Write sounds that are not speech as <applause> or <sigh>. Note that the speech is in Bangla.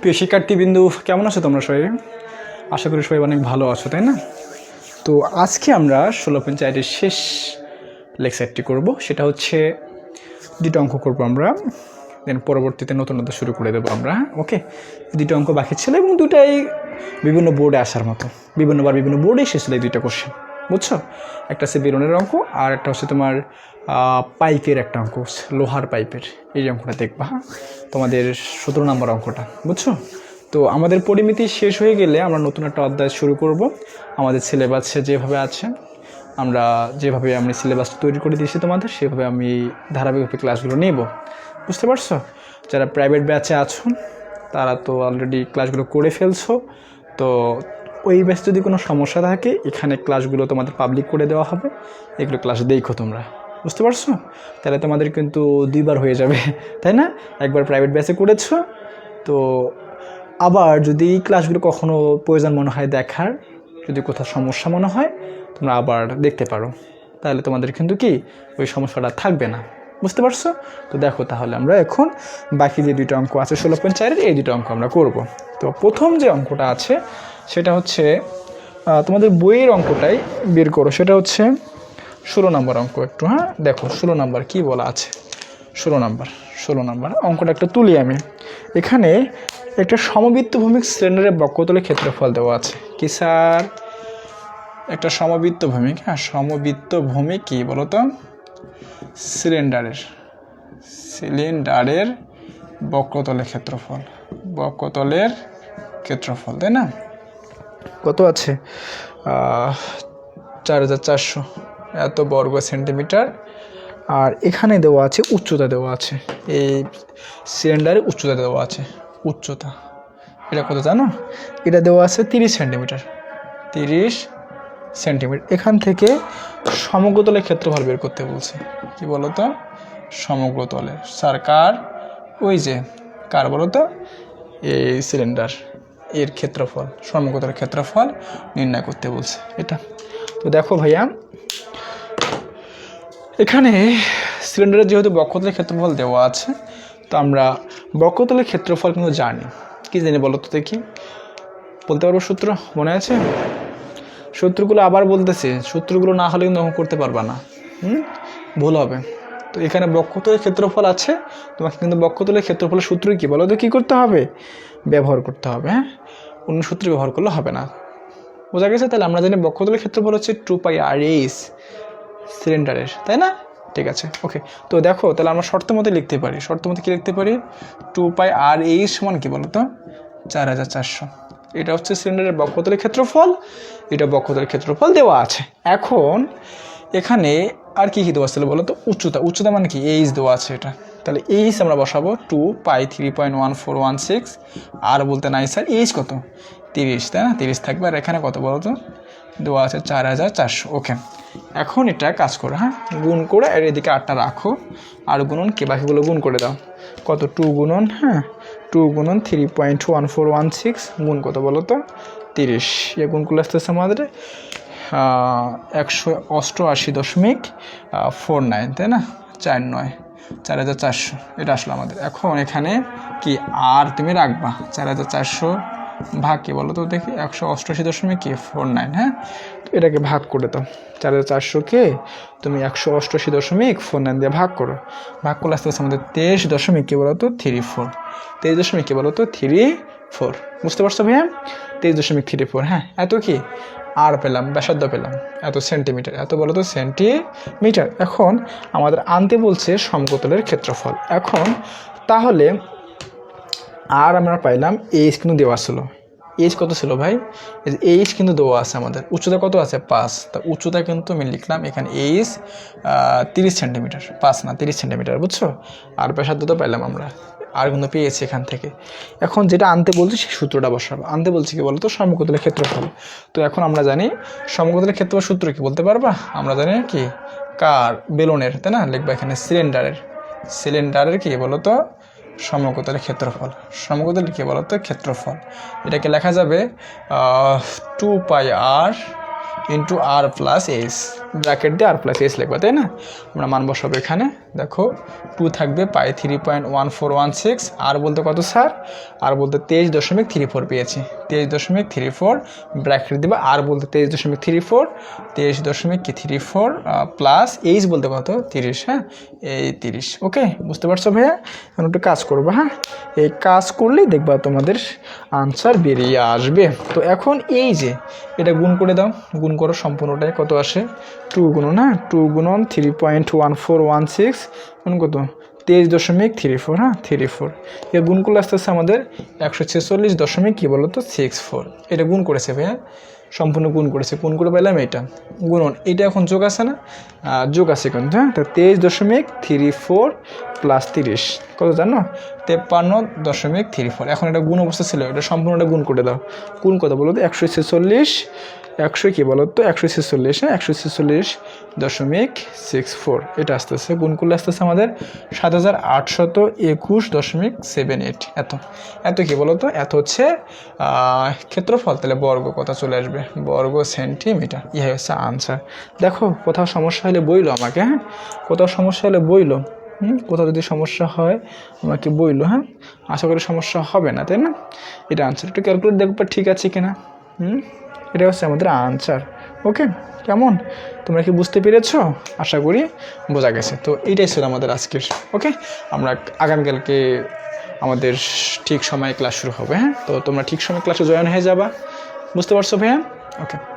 প্রিয় শিক্ষার্থীবৃন্দু, কেমন আছো তোমরা সবাই? আশা করি সবাই অনেক ভালো আছো, তাই না? তো আজকে আমরা ষোলো পঞ্চায়েতের শেষ লেকচারটি করব। সেটা হচ্ছে দুটো অঙ্ক করব আমরা। দেন পরবর্তীতে নতুন নতুন শুরু করে দেবো আমরা ওকে দুটো অঙ্ক বাকি ছিল এবং দুটাই বিভিন্ন বোর্ডে আসার মতো। বিভিন্নবার বিভিন্ন বোর্ডে এসেছিল এই দুইটা কোশ্চেন বুঝছ? একটা হচ্ছে বেরোনের অঙ্ক আর একটা হচ্ছে তোমার পাইপের একটা অঙ্ক, লোহার পাইপের। এই অঙ্কটা দেখবা হ্যাঁ? তোমাদের সতেরো নম্বর অঙ্কটা, বুঝছ? তো আমাদের পরিমিতি শেষ হয়ে গেলে আমরা নতুন একটা অধ্যায় শুরু করব। আমাদের সিলেবাসে যেভাবে আছে, আমরা যেভাবে আমি সিলেবাস তৈরি করে দিয়েছি তোমাদের, সেভাবে আমি ধারাবাহিকভাবে ক্লাসগুলো নেব। বুঝতে পারছ? যারা প্রাইভেট ব্যাচে আছো, তারা তো অলরেডি ক্লাসগুলো করে ফেলছো। তো ওই ব্যাচ যদি কোনো সমস্যা থাকে, এখানে ক্লাসগুলো তোমাদের পাবলিক করে দেওয়া হবে। এগুলো ক্লাস দেখো তোমরা। বুঝতে পারছ? তাহলে তোমাদের কিন্তু দুইবার হয়ে যাবে, <laughs> তাই না? একবার প্রাইভেট ব্যাচে করেছ। তো আবার যদি এই ক্লাসগুলো কখনো প্রয়োজন মনে হয় দেখার, যদি কোথাও সমস্যা মনে হয়, তোমরা আবার দেখতে পারো। তাহলে তোমাদের কিন্তু কি, ওই সমস্যাটা থাকবে না। বুঝতে পারছ? তো দেখো তাহলে আমরা এখন বাকি যে দুটো অঙ্ক আছে, ষোলো পয়েন্ট চারের এই দুটো অঙ্ক আমরা করব। তো প্রথম যে অঙ্কটা আছে সেটা হচ্ছে তোমাদের বইয়ের অঙ্কটাই বের করো। সেটা হচ্ছে ষোলো নম্বর অঙ্ক একটু হ্যাঁ? দেখো, ষোলো নম্বর কি বলা আছে? ষোলো নাম্বার ষোলো নাম্বার। অঙ্কটা একটা তুলি আমি। এখানে একটা সমবৃত্ত ভূমিক সিলিন্ডারের বক্রতলের ক্ষেত্রফল দেওয়া আছে। কি স্যার? একটা সমবৃত্ত ভূমিক হ্যাঁ? সমবৃত্ত ভূমিক কি তো সিলিন্ডারের সিলিন্ডারের বক্রতলের ক্ষেত্রফল। বক্রতলের ক্ষেত্রফল, তাই না? কত আছে? চার হাজার চারশো। এত বর্গ সেন্টিমিটার আর এখানে দেওয়া আছে, উচ্চতা দেওয়া আছে। এই সিলিন্ডারে উচ্চতা দেওয়া আছে। উচ্চতা। এটা কত জানো? এটা দেওয়া আছে তিরিশ সেন্টিমিটার তিরিশ সেন্টিমিটার এখান থেকে সমগ্রতলের ক্ষেত্রফল বের করতে বলছে। কি বলো তো সমগ্রতলের স্যার কার? ওই যে, কার বলো তো এই সিলিন্ডার এর ক্ষেত্রফল সমগ্রতলের ক্ষেত্রফল নির্ণয় করতে বলছে এটা। তো দেখো ভাইয়া, এখানে সিলিন্ডারের যেহেতু বক্ষতলের ক্ষেত্রফল দেওয়া আছে, তো আমরা বক্ষতলের ক্ষেত্রফল কিন্তু জানি। কি জানি বলো তো দেখি। বলতে পারব সূত্র? মনে আছে? সূত্রগুলো আবার বলতেছে, সূত্রগুলো না হলে কিন্তু করতে পারবা না। হুম? ভুল হবে। তো এখানে বক্ষতলের ক্ষেত্রফল আছে। তোমাকে কিন্তু বক্ষতলের ক্ষেত্রফলের সূত্র কি বলো? তো কী করতে হবে? ব্যবহার করতে হবে হ্যাঁ? অন্য সূত্র ব্যবহার করলে হবে না। বোঝা গেছে? তাহলে আমরা জানি বক্ষতলের ক্ষেত্রফল হচ্ছে টু পাই আর এইস সিলিন্ডারের তাই না? ঠিক আছে ওকে তো দেখো, তাহলে আমরা শর্ত মতে লিখতে পারি। শর্ত মতে কী লিখতে পারি? টু পাই আর এইস সমান কী বলো তো চার হাজার চারশো। এটা হচ্ছে সিলিন্ডারের বক্ষতলের ক্ষেত্রফল, এটা বক্ষতলের ক্ষেত্রফল দেওয়া আছে। এখন এখানে আর কি কী দেওয়া ছিল বলো তো? উচ্চতা। উচ্চতা মানে কি? এইচ দেওয়া আছে এটা। তাহলে এইচ আমরা বসাবো two pi three point one four one six আর বলতে নাই স্যার এইচ কত? তিরিশ, তাই না? তিরিশ থাকবে। আর এখানে কত বলো তো দেওয়া আছে চার হাজার চারশো। ওকে এখন এটা কাজ করো হ্যাঁ? গুণ করে আর এদিকে আটটা রাখো। আর গুণন কে বাকিগুলো গুণ করে দাও। কত? টু গুণন হ্যাঁ? টু গুণন three point one four one six গুণ কত বলো তো তিরিশ। এ গুণ করলে আসতেছে আমাদের একশো অষ্টআশি দশমিক ফোর নাইন তাই না? চার নয়, চার হাজার চারশো, এটা আসলো আমাদের। এখন এখানে কি আর তুমি রাখবা? চার হাজার চারশো ভাগ কি বলো তো দেখি? একশো অষ্টআশি দশমিক কি? ফোর নাইন হ্যাঁ? এটাকে ভাগ করে দাও। চার হাজার চারশোকে তুমি একশো অষ্টআশি দশমিক ফোর নাইন দিয়ে ভাগ করো। ভাগ করলে আস্তে আস্তে আমাদের তেইশ দশমিক কি বলো তো থ্রি ফোর তেইশ দশমিক কি বলো তো থ্রি ফোর বুঝতে পারছ ভাইয়া? তেইশ দশমিক থ্রি ফোর হ্যাঁ? এত কি? আর পেলাম, ব্যাসার্ধ পেলাম। এত সেন্টিমিটার এত বলো তো সেন্টিমিটার এখন আমাদের আনতে বলছে সমকতলের ক্ষেত্রফল। এখন তাহলে আর আমরা পাইলাম এইচ কিন্তু দেওয়া ছিল। এইচ কত ছিল ভাই? এইচ কিন্তু দেওয়া আছে আমাদের। উচ্চতা কত আছে? পাঁচ। তা উচ্চতা কিন্তু আমি লিখলাম এখানে এইচ তিরিশ সেন্টিমিটার পাঁচ না, তিরিশ সেন্টিমিটার বুঝছ? আর ব্যাসার্ধ তো পাইলাম আমরা। আর কিন্তু পেয়েছি এখান থেকে। এখন যেটা আনতে বলছি সেই সূত্রটা বসাবো। আনতে বলছি কি বলতো? সমকতলের ক্ষেত্রফল। তো এখন আমরা জানি সমকতলের ক্ষেত্রফল সূত্র কি বলতে পারবা? আমরা জানি কি? কার? বেলুনের, তাই না? লিখবা এখানে সিলিন্ডারের সিলিন্ডারের কি বলতো? সমকতলের ক্ষেত্রফল। সমকতলের বলো বলতো? ক্ষেত্রফল। এটাকে লেখা যাবে two pi r into r plus S bracket দিয়ে আর প্লাস এস লিখব, তাই না? আমরা মান বসাবো এখানে। দেখো টু থাকবে pi three point one four one six আর বলতে কত, স্যার? আর বলতে তেইশ দশমিক থ্রি ফোর পেয়েছি। তেইশ দশমিক থ্রি ফোর, ব্র্যাকেট দেবে আর বলতে তেইশ দশমিক থ্রি ফোর, তেইশ দশমিক কি থ্রি ফোর প্লাস এইচ বলতে কত তিরিশ হ্যাঁ? এই তিরিশ ওকে বুঝতে পারছ ভাইয়া? এখন একটু কাজ করব হ্যাঁ? এই কাজ করলেই দেখবা তোমাদের আনসার বেরিয়ে আসবে। তো এখন এই যে, এটা গুণ করে দাও, গুণ করো সম্পূর্ণটাই কত আসে? টু গুণন হ্যাঁ? টু গুণন three point one four one six কত? তেইশ দশমিক থ্রি ফোর হ্যাঁ থ্রি ফোর। এর গুণ করলে আসতে আসতে আমাদের একশো ছেচল্লিশ দশমিক কী বলো তো সিক্স ফোর। এটা গুণ করেছে ভাইয়া সম্পূর্ণ গুণ করেছে। গুণ করে পেলাম এটা। গুণন, এটা এখন যোগ আছে না? যোগ আছে কিন্তু হ্যাঁ? তো তেইশ দশমিক থ্রি ফোর প্লাস তিরিশ। কত জানো? তেপ্পান্ন দশমিক থ্রি ফোর। এখন এটা গুণ অবস্থা ছিল, এটা সম্পূর্ণটা গুণ করে দাও। গুণ কত বলো তো? একশো ছেচল্লিশ একশো কী বলো তো? একশো ছেচল্লিশ হ্যাঁ? একশো ছেচল্লিশ দশমিক সিক্স ফোর এটা আসতেছে গুণ করলে আসতেছে আমাদের সাত হাজার আটশত একুশ দশমিক সেভেন এইট এত। এত কী বলো তো? এত হচ্ছে ক্ষেত্রফল। তাহলে বর্গ কথা চলে আসবে? বর্গ সেন্টিমিটার। ইয়ে হচ্ছে আনসার দেখো, কোথাও সমস্যা হলে বইলো আমাকে হ্যাঁ? কোথাও সমস্যা হলে বইলো। হুম? কোথাও যদি সমস্যা হয়, আমাকে বইলো হ্যাঁ? আশা করি সমস্যা হবে না, তাই না? এটা আনসার একটু ক্যালকুলেট দেখবে ঠিক আছে কিনা? হুম? এটা হচ্ছে আমাদের আনসার ওকে কেমন? তোমরা কি বুঝতে পেরেছ? আশা করি বোঝা গেছে। তো এইটাই ছিল আমাদের আজকের ওকে আমরা আগামীকালকে আমাদের ঠিক সময়ে ক্লাস শুরু হবে হ্যাঁ? তো তোমরা ঠিক সময় ক্লাসে জয়েন হয়ে যাবা। বুঝতে পারছ ভাইয়া? ওকে